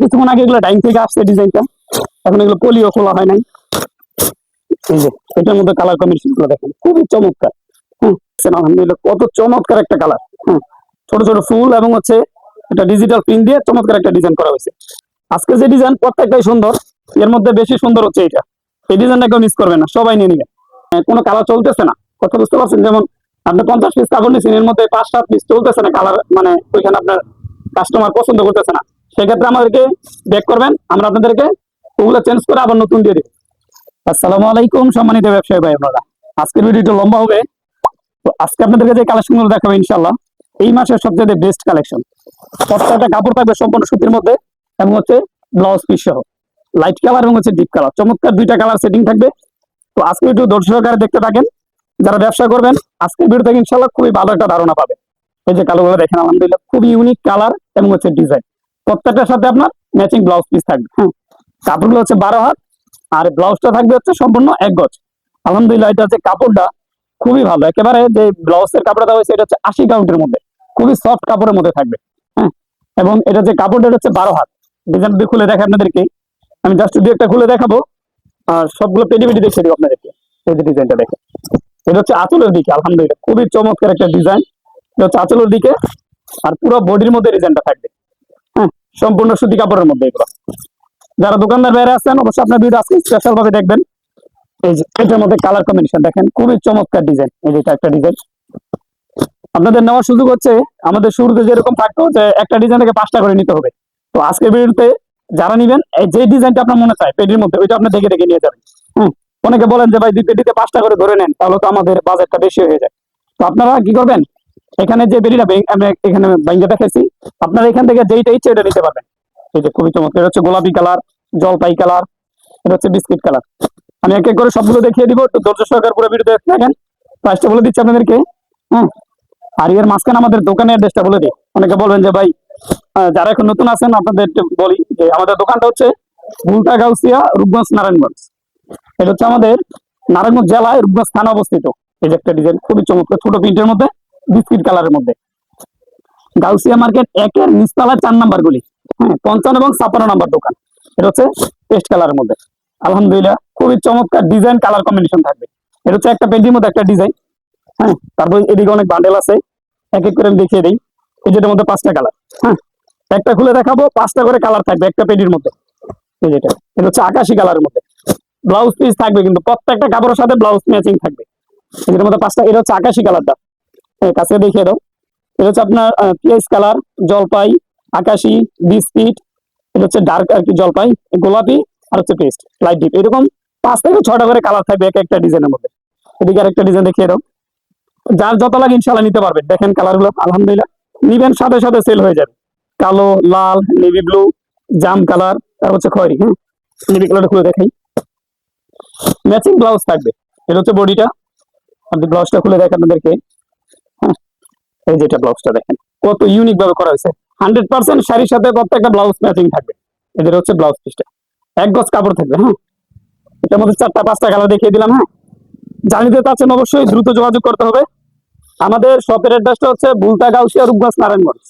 কিছুক্ষণ আগে এগুলো ডাইং থেকে আসছে ডিজাইনটা এখন এগুলো পলিও খোলা হয় নাই। এই যে, এটার মধ্যে কালার কম্বিনেশনগুলো দেখেন, খুবই চমৎকার। হ্যাঁ আলহামদুলিল্লাহ কত চমৎকার একটা কালার হ্যাঁ ছোট ছোট ফুল এবং হচ্ছে একটা ডিজিটাল প্রিন্ট দিয়ে চমৎকার একটা ডিজাইন করা হয়েছে। আজকে যে ডিজাইন প্রত্যেকটাই সুন্দর, এর মধ্যে বেশি সুন্দর হচ্ছে এটা। এই ডিজাইনটা কেউ মিস করবে না, সবাই নিয়ে নিবে। কোনো কালার চলতেছে না। কথা বুঝতে পারছেন? যেমন আপনি পঞ্চাশ পিস কাপড় নিচ্ছেন এর মধ্যে পাঁচ, সাত পিস চলতেছে না কালার মানে ওইখানে আপনার কাস্টমার পছন্দ করতেছে না। সেক্ষেত্রে আমাদেরকে ব্যাক করবেন। আমরা আপনাদেরকে ওগুলো চেঞ্জ করে আবার নতুন দিয়ে দিব। আসসালামু আলাইকুম সম্মানিত ব্যবসায়ী ভাই আপনারা আজকের ভিডিওটা লম্বা হবে। তো আজকে আপনাদেরকে যে কালেকশনগুলো দেখাবো ইনশাল্লাহ এই মাসের সবচেয়ে বেস্ট কালেকশন প্রত্যেকটা কাপড় থাকবে সম্পূর্ণ সুতির মধ্যে এবং হচ্ছে ব্লাউজ পিস সহ। লাইট কালার এবং হচ্ছে ডিপ কালার চমৎকার দুইটা কালার সেটিং থাকবে। তো আজকে একটু দর্শক আকারে দেখতে থাকেন। যারা ব্যবসা করবেন, আজকের ভিডিও থেকে ইনশাল্লাহ খুবই ভালো একটা ধারণা পাবে এই যে কালোগুলো দেখেন, আলহামদুলিল্লাহ, খুবই ইউনিক কালার এবং হচ্ছে ডিজাইন প্রত্যেকটার সাথে আপনার ম্যাচিং ব্লাউজ পিস থাকবে হ্যাঁ। কাপড়গুলো হচ্ছে বারো হাত, আর ব্লাউজটা থাকবে হচ্ছে সম্পূর্ণ এক গজ। আলহামদুলিল্লাহ, এটা হচ্ছে কাপড়টা খুবই ভালো। একেবারে যে ব্লাউজের কাপড়টা হয়েছে, এটা হচ্ছে আশি কাউন্টের মধ্যে। খুবই সফট কাপড়ের মধ্যে থাকবে হ্যাঁ। এবং এটা যে কাপড়টা হচ্ছে বারো হাত। ডিজাইন দিয়ে খুলে দেখে আপনাদেরকে, আমি জাস্ট দু একটা খুলে দেখাবো, আর সবগুলো পেটি দেখিয়ে দিব আপনাদেরকে, এই যে ডিজাইনটা দেখে এটা হচ্ছে আঁচলের দিকে, আলহামদুলিল্লাহ, খুবই চমৎকার একটা ডিজাইন এটা হচ্ছে আঁচলের দিকে, আর পুরো বডির মধ্যে ডিজাইনটা থাকবে। সম্পূর্ণ সুতি কাপড়ের মধ্যে এগুলো। যারা দোকানদার বাইরে আছেন, অবশ্যই আপনার ভিডিও আজকে স্পেশাল ভাবে দেখবেন। এই যে, এটার মধ্যে কালার কম্বিনেশন দেখেন, খুবই চমৎকার ডিজাইন এই যে একটা ডিজাইন আপনাদের নেওয়ার সুযোগ হচ্ছে, আমাদের শুরুতে যেরকম থাকতো যে, একটা ডিজাইন থেকে পাঁচটা করে নিতে হবে। তো আজকের ভিডিওতে যারা নিবেন, এই যে ডিজাইনটা আপনার মনে চায়, পেটির মধ্যে, ওইটা আপনি দেখে দেখে নিয়ে যাবেন। হুম, অনেকে বলেন যে, ভাই, দুই পেটিতে পাঁচটা করে ধরে নেন, তাহলে তো আমাদের বাজেটটা বেশি হয়ে যায়। তো আপনারা কি করবেন? এখানে যে বেরিটা আমি এখানে ব্যাংকে দেখাইছি আপনারা এখান থেকে যেইটা ইচ্ছে এটা নিতে পারবেন। এই যে খুবই চমৎকার, এটা হচ্ছে গোলাপি কালার, জলপাই কালার, এটা হচ্ছে বিস্কিট কালার। আমি এক এক করে সবগুলো দেখিয়ে দিব, একটু ধৈর্য সহকারে পুরো ভিডিও দেখতে থাকেন। প্রাইসটা বলে দিচ্ছি আপনাদেরকে হ্যাঁ আর এর মাঝখানে আমাদের দোকানের অ্যাড্রেসটা বলে দিই। অনেকে বলবেন যে, ভাই যারা এখন নতুন আছেন, আপনাদের বলি যে, আমাদের দোকানটা হচ্ছে ভুলটা গাউসিয়া রূপগঞ্জ নারায়ণগঞ্জ। এটা হচ্ছে আমাদের নারায়ণগঞ্জ জেলায় রূপগঞ্জ থানা অবস্থিত। এই যে একটা ডিজাইন খুবই চমৎকার, ছোট প্রিন্টের মধ্যে। বিস্কিট কালারের মধ্যে। গাউসিয়া মার্কেট একের নিচতলা চার নাম্বার গুলি হ্যাঁ পঞ্চান্ন এবং ছাপ্পান্ন নাম্বার দোকান। এটা হচ্ছে পেস্ট কালারের মধ্যে। আলহামদুলিল্লাহ, খুবই চমৎকার ডিজাইন, কালার কম্বিনেশন থাকবে। এটা হচ্ছে একটা পেন্টির মধ্যে একটা ডিজাইন। হ্যাঁ তারপর এদিকে অনেক বান্ডেল আছে। এক এক করে আমি দেখিয়ে দিই। এই যেটার মধ্যে পাঁচটা কালার। হ্যাঁ একটা খুলে দেখাবো, পাঁচটা করে কালার থাকবে একটা পেটির মধ্যে। এই যেটা এটা হচ্ছে আকাশি কালারের মধ্যে। ব্লাউজ পিস থাকবে কিন্তু প্রত্যেকটা কাপড়ের সাথে ব্লাউজ ম্যাচিং থাকবে। এটার মধ্যে পাঁচটা, এটা হচ্ছে আকাশি কালারটা। কাছে দেখিয়ে দাও। এটা হচ্ছে আপনার পিএস কালার, জলপাই, আকাশি, বিস্কিট, এটা হচ্ছে ডার্ক আর কি জলপাই, গোলাপি আর হচ্ছে পেস্ট, লাইট ডিপ। এরকম পাঁচ থেকে ছটা করে কালার থাকবে এক একটা ডিজাইনের মধ্যে। এদিকে আরেকটা ডিজাইন দেখিয়ে দাও। যার যত লাগে ইনশাল্লাহ নিতে পারবেন। দেখেন কালারগুলো, আলহামদুলিল্লাহ। নিবেন, সাথে সাথে সেল হয়ে যাবে। কালো, লাল নেভি ব্লু জাম কালার আর হচ্ছে খয়েরি হ্যাঁ? নেভি কালারটা খুলে দেখাই। ম্যাচিং ব্লাউজ থাকবে। এটা হচ্ছে বডিটা। আপনি ব্লাউজটা খুলে দেখেন আপনাদেরকে। এই যেটা ব্লাউজটা দেখেন, কত ইউনিক ভাবে করা হয়েছে। হান্ড্রেড পার্সেন্ট শাড়ির সাথে প্রত্যেকটা ব্লাউজ ম্যাচিং থাকবে। এদের হচ্ছে ব্লাউজ পিসটা। এক গজ কাপড় থাকবে হ্যাঁ? এটার মধ্যে চারটা, পাঁচটা কালার দেখিয়ে দিলাম হ্যাঁ? জানিতে অবশ্যই দ্রুত যোগাযোগ করতে হবে। আমাদের শপের অ্যাড্রেসটা হচ্ছে বুলতা গাউসিয়া রূপগঞ্জ নারায়ণগঞ্জ।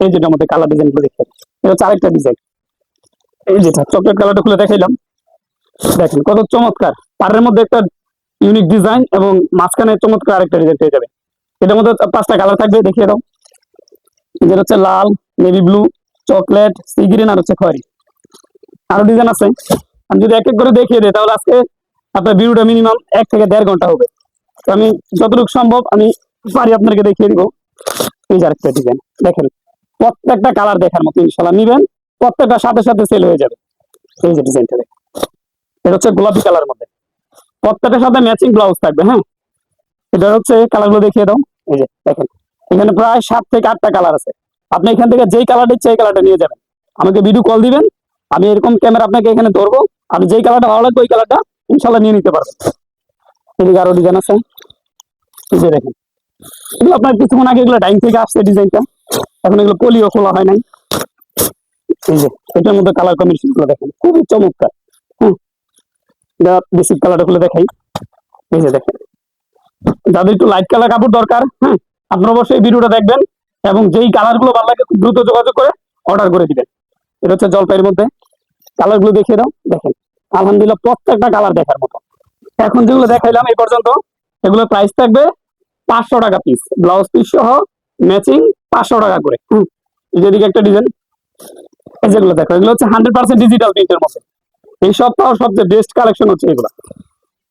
এই আমাদের কালার ডিজাইনগুলো দেখতে এটা হচ্ছে আরেকটা ডিজাইন এই যেটা চকলেট কালারটা খুলে দেখাইলাম। দেখেন কত চমৎকার। পাড়ের মধ্যে একটা ইউনিক ডিজাইন এবং মাঝখানে চমৎকার আরেকটা ডিজাইন পেয়ে যাবে এটার মধ্যে পাঁচটা কালার থাকবে, দেখিয়ে দাও। যেটা হচ্ছে লাল navy blue chocolate sea green আর হচ্ছে খয়েরি। আরও ডিজাইন আছে। আমি যদি এক এক করে দেখিয়ে দিই, তাহলে আজকে আপনার ভিডিওটা মিনিমাম এক থেকে দেড় ঘণ্টা হবে। তো আমি যতটুকু সম্ভব আমি পারি আপনাকে দেখিয়ে দিব। এই যে আরেকটা ডিজাইন দেখেন। প্রত্যেকটা কালার দেখার মতো ইনশাল্লাহ নিবেন। প্রত্যেকটা সাথে সাথে সেল হয়ে যাবে। এই যে ডিজাইনটা দেখেন। এটা হচ্ছে গোলাপি কালার মধ্যে। প্রত্যেকটার সাথে ম্যাচিং ব্লাউজ থাকবে হ্যাঁ? এটা হচ্ছে কালারগুলো দেখিয়ে দাও। এই যে, দেখেন, এখানে প্রায় সাত থেকে আটটা কালার আছে। আপনি এখান থেকে যেই কালারটা ইচ্ছে এই কালারটা নিয়ে যাবেন। আমাকে ভিডিও কল দিবেন, আমি এরকম ক্যামেরা আপনাকে এখানে ধরবো। আপনি যেই কালারটা ভালো লাগবে, ওই কালারটা ইনশাল্লাহ নিয়ে নিতে পারবেন। এদিকে আরও ডিজাইন আছে। এই যে দেখেন, এগুলো আপনার কিছুক্ষণ আগে এগুলো ডাইং থেকে আসছে ডিজাইনটা এখন এগুলো পলিও খোলা হয় নাই। এই যে, এটার মধ্যে কালার কম্বিনেশনগুলো দেখেন, খুবই চমৎকার। হ্যাঁ বেসিক কালারটা খুলে দেখাই। এই যে দেখেন যাদের একটু লাইট কালার কাপড় দরকার হ্যাঁ আপনারা অবশ্যই এই ভিডিওটা দেখবেন এবং যেই কালারগুলো ভালো লাগে খুব দ্রুত যোগাযোগ করে অর্ডার করে দিবেন। এটা হচ্ছে জলপাইয়ের মধ্যে। কালারগুলো দেখিয়ে দাও, দেখেন। আলহামদুলিল্লাহ প্রত্যেকটা কালার দেখার মতো। এখন যেগুলো দেখাইলাম এই পর্যন্ত, এগুলোর প্রাইস থাকবে পাঁচশো টাকা পিস ব্লাউজ পিস সহ ম্যাচিং পাঁচশো টাকা করে। হুম যেদিকে একটা ডিজাইন যেগুলো দেখো, এগুলো হচ্ছে হান্ড্রেড পার্সেন্ট ডিজিটাল প্রিন্টের মধ্যে। এই সপ্তাহ সবচেয়ে বেস্ট কালেকশন হচ্ছে এগুলো।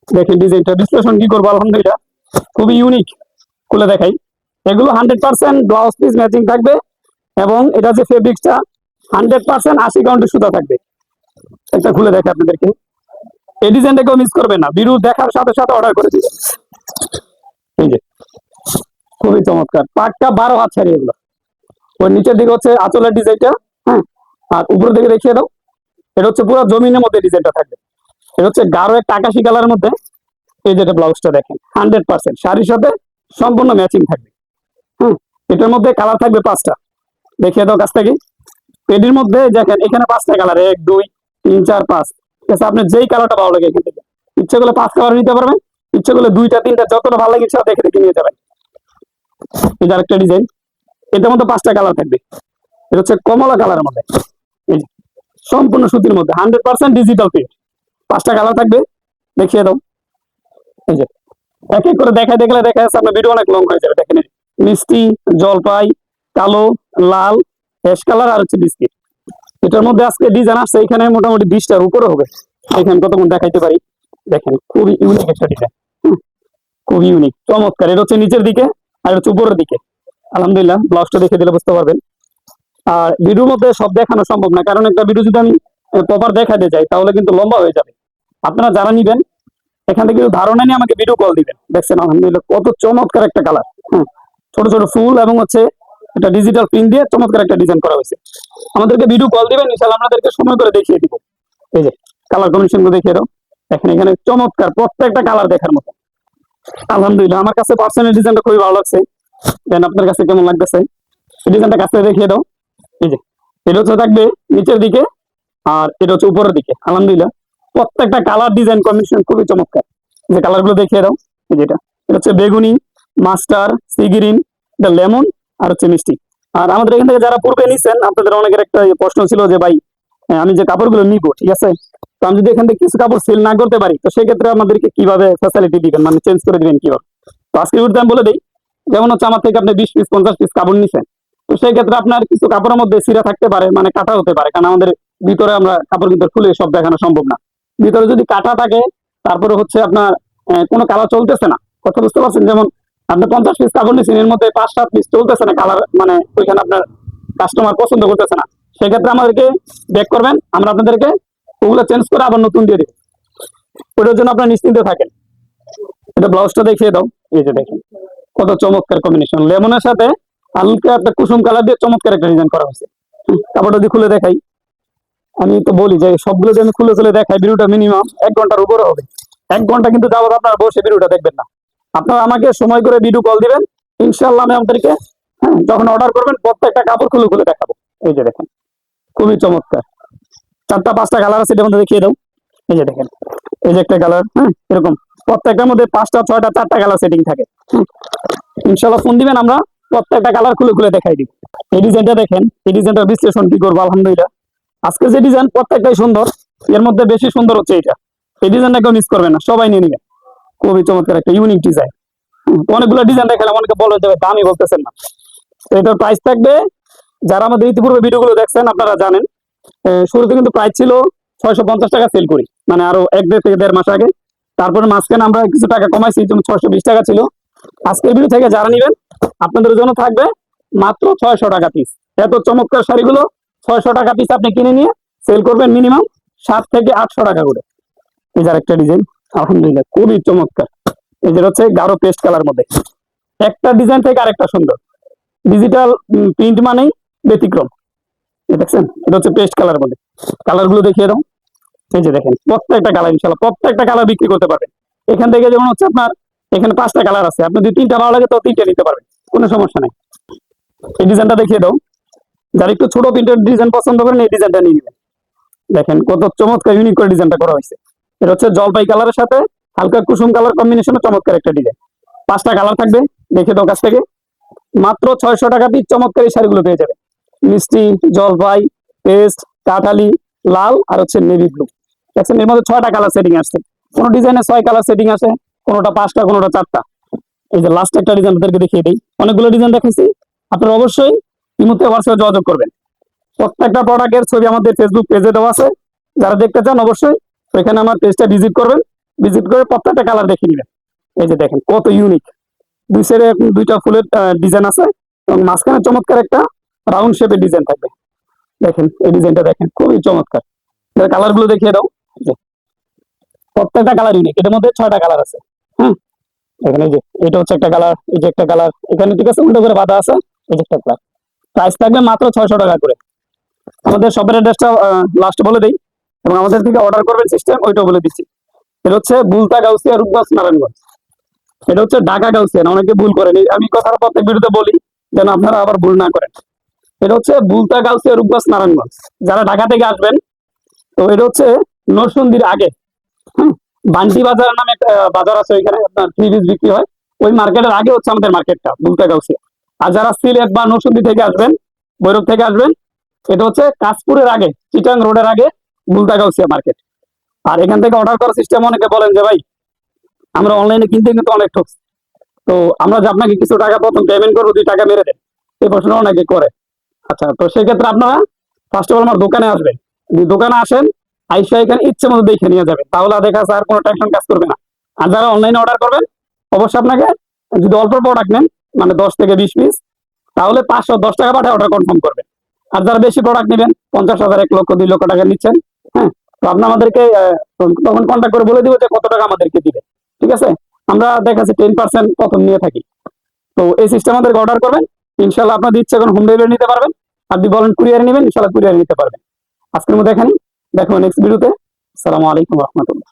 দেখেন ডিজাইনটা বিশ্লেষণ কি করব আলহামদুলিল্লাহ? খুবই ইউনিক খুলে দেখাই। এগুলো hundred percent blouse piece matching থাকবে এবং এটা যে ফেব্রিক্সটা হান্ড্রেড পার্সেন্ট আশি কাউন্টের সুতা থাকবে। একটা খুলে দেখে আপনাদেরকে। এই ডিজাইনটা কেউ মিস করবে না। বিরু দেখার সাথে সাথে অর্ডার করে দিবে এই যে, খুবই চমৎকার। পাটটা বারো হাত ছাড়ি এগুলো। ওর নিচের দিকে হচ্ছে আঁচলের ডিজাইনটা হ্যাঁ? আর উপরের দিকে দেখিয়ে দাও। এটা হচ্ছে পুরো জমিনের মধ্যে ডিজাইনটা থাকবে। এটা হচ্ছে গাঢ় একটা আকাশি কালারের মধ্যে এই যেটা ব্লাউজটা দেখেন হান্ড্রেড পার্সেন্ট শাড়ির সাথে সম্পূর্ণ ম্যাচিং থাকবে। হ্যাঁ এটার মধ্যে কালার থাকবে পাঁচটা। দেখিয়ে দাও কাছ থেকে পেডির মধ্যে দেখেন, এখানে পাঁচটা কালার এক, দুই, তিন, চার, পাঁচ। ঠিক আছে আপনার যেই কালারটা ভালো লাগে এখান থেকে। ইচ্ছে করলে পাঁচ কালার নিতে পারবেন, ইচ্ছে করলে দুইটা, তিনটা, যতটা ভালো লাগে ইচ্ছা দেখে দেখে নিয়ে যাবেন। এটা আরেকটা ডিজাইন এটার মধ্যে পাঁচটা কালার থাকবে। এটা হচ্ছে কমলা কালারের মধ্যে। সম্পূর্ণ সুতির মধ্যে হান্ড্রেড পার্সেন্ট ডিজিটাল প্রিন্ট পাঁচটা কালার থাকবে, দেখিয়ে দাও। এক এক করে দেখা দেখলে দেখা যাচ্ছে আপনার ভিডিও অনেক লং হয়ে যাবে দেখেন মিষ্টি, জলপাই, কালো, লাল অ্যাশ কালার আর হচ্ছে বিস্কিট এটার মধ্যে আজকে ডিজাইন আসছে, এখানে মোটামুটি বিশটার উপরে হবে। এখানে কতক্ষণ দেখাইতে পারি? দেখেন, খুবই ইউনিক একটা ডিজাইন খুবই ইউনিক চমৎকার। এটা হচ্ছে নিচের দিকে আর হচ্ছে উপরের দিকে। আলহামদুলিল্লাহ ব্লাউজটা দেখে দিলে বুঝতে পারবেন। আর ভিডিওর মধ্যে সব দেখানো সম্ভব না, কারণ একটা ভিডিও যদি আমি প্রপার দেখাতে যাই, তাহলে কিন্তু লম্বা হয়ে যাবে। আপনারা যারা নিবেন এখান থেকে কিছু ধারণা নিয়ে আমাকে ভিডিও কল দিবেন। দেখছেন, আলহামদুলিল্লাহ, কত চমৎকার একটা কালার হ্যাঁ। ছোট ছোট ফুল এবং হচ্ছে এটা ডিজিটাল প্রিন্ট দিয়ে চমৎকার একটা ডিজাইন করা হয়েছে। আমাদেরকে ভিডিও কল দিবেন ইনশাল্লাহ আপনাদেরকে সময় করে দেখিয়ে দিব। এই যে কালার কম্বিনেশনগুলো দেখিয়ে দেখেন, এখানে চমৎকার প্রত্যেকটা কালার দেখার মতো। আলহামদুলিল্লাহ, আমার কাছে পার্সোনাল ডিজাইনটা খুবই ভালো লাগছে। দেন আপনার কাছে কেমন লাগতেছে? ডিজাইনটা কাছে দেখিয়ে দাও। এই যে, এটা হচ্ছে থাকবে নিচের দিকে আর এটা হচ্ছে উপরের দিকে। আলহামদুলিল্লাহ প্রত্যেকটা কালার ডিজাইন কম্বিনেশন খুবই চমৎকার। যে কালারগুলো দেখিয়ে দাও যেটা এটা। হচ্ছে বেগুনি, মাস্টার সি গ্রিন এটা লেমন আর হচ্ছে মিষ্টি। আর আমাদের এখান থেকে যারা পূর্বে নিচ্ছেন আপনাদের অনেকের একটা প্রশ্ন ছিল যে, ভাই আমি যে কাপড়গুলো নিব, ঠিক আছে? তো আমি যদি এখান থেকে কিছু কাপড় সেল না করতে পারি, তো সেক্ষেত্রে আমাদেরকে কীভাবে ফ্যাসিলিটি দিবেন? মানে চেঞ্জ করে দিবেন কীভাবে? তো আজকে আমি বলে দিই, যেমন হচ্ছে আমার থেকে আপনি বিশ পিস পঞ্চাশ পিস কাপড় নিছেন, তো সেই ক্ষেত্রে আপনার কিছু কাপড়ের মধ্যে সিরা থাকতে পারে মানে কাটা হতে পারে, কারণ আমাদের ভিতরে আমরা কাপড় কিন্তু খুলে সব দেখানো সম্ভব না। ভিতরে যদি কাটা থাকে, তারপরে হচ্ছে আপনার কোনো কালার চলতেছে না। কথা বুঝতে পারছেন? যেমন আপনি পঞ্চাশ পিস কাপড় নিচ্ছেন এর মধ্যে পাঁচ, সাত পিস চলতেছে না কালার মানে ওইখানে আপনার কাস্টমার পছন্দ করতেছে না। সেক্ষেত্রে আমাদেরকে ব্যাক করবেন, আমরা আপনাদেরকে ওগুলো চেঞ্জ করে আবার নতুন দিয়ে দেবো। ওটার জন্য আপনার নিশ্চিন্তে থাকেন। এটা ব্লাউজটা দেখিয়ে দাও। এই যে দেখেন, কত চমৎকার কম্বিনেশন লেমনের সাথে হালকা একটা কুসুম কালার দিয়ে চমৎকার একটা ডিজাইন করা হয়েছে। কাপড়টা যদি খুলে দেখাই। আমি তো বলি যে সবগুলো যদি আমি খুলে খুলে দেখাই, ভিডিওটা মিনিমাম এক ঘণ্টার উপরে হবে। এক ঘণ্টা কিন্তু যাবত আপনার বসে ভিডিওটা দেখবেন না। আপনারা আমাকে সময় করে ভিডিও কল দিবেন ইনশাল্লাহ আমি আপনাদেরকে হ্যাঁ যখন অর্ডার করবেন, প্রত্যেকটা কাপড় খুলে খুলে দেখাবো। এই যে দেখেন, খুবই চমৎকার। চারটা, পাঁচটা কালার আছে মধ্যে দেখিয়ে দাও। এই যে দেখেন, এই যে একটা কালার হ্যাঁ এরকম। প্রত্যেকটার মধ্যে পাঁচটা, ছয়টা, চারটা কালার সেটিং থাকে ইনশাল্লাহ ফোন দিবেন আমরা, প্রত্যেকটা কালার খুলে খুলে দেখাই দিব। এই ডিজাইনটা দেখেন, এই ডিজাইনটার বিশ্লেষণ কি করব, আলহামদুলিল্লাহ। আজকে যে ডিজাইন প্রত্যেকটাই সুন্দর, এর মধ্যে বেশি সুন্দর হচ্ছে এটা। এই ডিজাইনটা কেউ মিস করবে না, সবাই নিয়ে নেবেন খুবই চমৎকার একটা ইউনিক ডিজাইন অনেকগুলো ডিজাইন দেখালাম অনেকে বলে যাবে দামি বলতেছেন না। এটার প্রাইস থাকবে, যারা আমাদের ইতিপূর্বে ভিডিওগুলো দেখছেন, আপনারা জানেন শুরুতে কিন্তু প্রাইস ছিল ছয়শো পঞ্চাশ টাকা সেল করি। মানে আরও এক দেড় থেকে দেড় মাস আগে। তারপরে মাঝখানে আমরা কিছু টাকা কমাইছি ছয়শো বিশ টাকা ছিল। আজকের ভিডিও থেকে যারা নেবেন, আপনাদের জন্য থাকবে মাত্র ছয়শো টাকা পিস এত চমৎকার শাড়িগুলো ছয়শো টাকা পিস আপনি কিনে নিয়ে সেল করবেন মিনিমাম সাত থেকে আটশো টাকা করে। এই যে একটা ডিজাইন আলহামদুলিল্লাহ খুবই চমৎকার। এই যে হচ্ছে গাঢ় পেস্ট কালার মধ্যে। একটা ডিজাইন থেকে আরেকটা সুন্দর। ডিজিটাল প্রিন্ট মানেই ব্যতিক্রম। দেখছেন? এটা হচ্ছে পেস্ট কালার মধ্যে। কালারগুলো দেখিয়ে দাও। এই যে দেখেন, প্রত্যেকটা কালার ইনশাল্লাহ প্রত্যেকটা কালার বিক্রি করতে পারবেন। এখান থেকে যেমন হচ্ছে আপনার, এখানে পাঁচটা কালার আছে। আপনি যদি তিনটা ভালো লাগে, তো তিনটা নিতে পারবেন। কোনো সমস্যা নেই। এই ডিজাইনটা দেখিয়ে দাও। যারা একটু ছোট প্রিন্টের ডিজাইন পছন্দ করেন, এই ডিজাইনটা নিয়ে নেবেন। দেখেন কত চমৎকার ইউনিক করে ডিজাইনটা করা হয়েছে। এটা হচ্ছে জলপাই কালারের সাথে হালকা কুসুম কালার কম্বিনেশনে চমৎকার একটা ডিজাইন পাঁচটা কালার থাকবে, দেখে দাও কাছ থেকে। মাত্র ছয়শো টাকা পিস চমৎকার এই শাড়িগুলো পেয়ে যাবে মিষ্টি, জলপাই, পেস্ট, কাঠালি, লাল আর হচ্ছে নেভি ব্লু দেখছেন, এর মধ্যে ছয়টা কালার সেটিং আসছে। কোন ডিজাইনে ছয় কালার সেটিং আছে কোনোটা পাঁচটা, কোনোটা চারটা। এই যে লাস্ট একটা ডিজাইন আপনাদেরকে দেখিয়ে দিই। অনেকগুলো ডিজাইন দেখাইছি। আপনারা অবশ্যই ইমুতে হোয়াটসঅ্যাপে যোগাযোগ করবেন। প্রত্যেকটা প্রোডাক্টের ছবি আমাদের ফেসবুক পেজে দেওয়া আছে। যারা দেখতে চান অবশ্যই ওইখানে আমার পেজটা ভিজিট করবেন। ভিজিট করে প্রত্যেকটা কালার দেখে নেবেন এই যে দেখেন, কত ইউনিক দুই সাইডে দুইটা ফুলের ডিজাইন আছে এবং মাঝখানে চমৎকার একটা রাউন্ড শেপের ডিজাইন থাকবে। দেখেন, এই ডিজাইনটা দেখেন, খুবই চমৎকার। কালারগুলো দেখিয়ে দাও। প্রত্যেকটা কালার ইউনিক এটার মধ্যে ছয়টা কালার আছে। হ্যাঁ? এখানে এই যে, এটা হচ্ছে একটা কালার এই যে একটা কালার এখানে ঠিক আছে, উল্টো করে বাঁধা আছে। এই যে একটা কালার প্রাইস থাকবে মাত্র ছয়শো টাকা করে। আমাদের শপের অ্যাড্রেসটা লাস্ট বলে দিই। এবং আমাদের থেকে অর্ডার করবেন সিস্টেম ওইটাও বলে দিচ্ছি। এটা হচ্ছে বুলতা গাউসিয়া, রূপগঞ্জ, নারায়ণগঞ্জ। এটা হচ্ছে ঢাকা গাউসিয়া অনেকে ভুল করেন। আমি কথার প্রত্যেক ভিডিওতে বলি, যেন আপনারা আবার ভুল না করেন। এটা হচ্ছে বুলতা গাউসিয়া, রূপগঞ্জ, নারায়ণগঞ্জ। যারা ঢাকা থেকে আসবেন, তো এটা হচ্ছে নরসুন্দির আগে। হ্যাঁ বান্টি বাজার নামে একটা বাজার আছে ওইখানে, আপনার পিস বিক্রি হয়। ওই মার্কেটের আগে হচ্ছে আমাদের মার্কেটটা বুলতা গাউসিয়া। আর যারা সিলেট বা নরসুন্দি থেকে আসবেন বৈরব থেকে আসবেন, এটা হচ্ছে কাশপুরের আগে, চিটাং রোডের আগে গুলতাগাউসিয়া মার্কেট আর এখান থেকে অর্ডার করার সিস্টেম অনেকে বলেন যে, ভাই, আমরা অনলাইনে কিনতে কিন্তু অনেক ঠকছি। তো আমরা যে আপনাকে কিছু টাকা প্রথম পেমেন্ট করব, দুই টাকা মেরে দেন। এই প্রশ্ন অনেকে করে। আচ্ছা তো সেক্ষেত্রে আপনারা ফার্স্ট অফ অল আমার দোকানে আসবেন। যদি দোকানে আসেন, আইসা এখানে ইচ্ছে মতো দেখে নিয়ে যাবেন। তাহলে দেখা আর কোনো টেনশন কাজ করবে না। আর যারা অনলাইনে অর্ডার করবেন, অবশ্যই আপনাকে যদি অল্প প্রোডাক্ট নেন মানে দশ থেকে বিশ পিস তাহলে পাঁচশো, দশ টাকা পাঠায় অর্ডার কনফার্ম করবেন আর যারা বেশি প্রোডাক্ট নেবেন, পঞ্চাশ হাজার, এক লক্ষ, দুই লক্ষ টাকা নিচ্ছেন হ্যাঁ? তো আপনি আমাদেরকে তখন কন্ট্যাক্ট করে বলে দিব যে কত টাকা আমাদেরকে দিবে, ঠিক আছে? আমরা দেখাচ্ছি টেন পার্সেন্ট প্রথম নিয়ে থাকি। তো এই সিস্টেম আমাদেরকে অর্ডার করবেন ইনশাল্লাহ আপনাদের ইচ্ছে এখন হোম ডেলিভারি নিতে পারবেন যদি বলেন কুরিয়ার নেবেন ইনশাল্লাহ কুরিয়ার নিতে পারবেন। আজকের মধ্যে এখানেই, দেখো নেক্সট ভিডিওতে আসসালামু আলাইকুম রহমতুল্লাহ।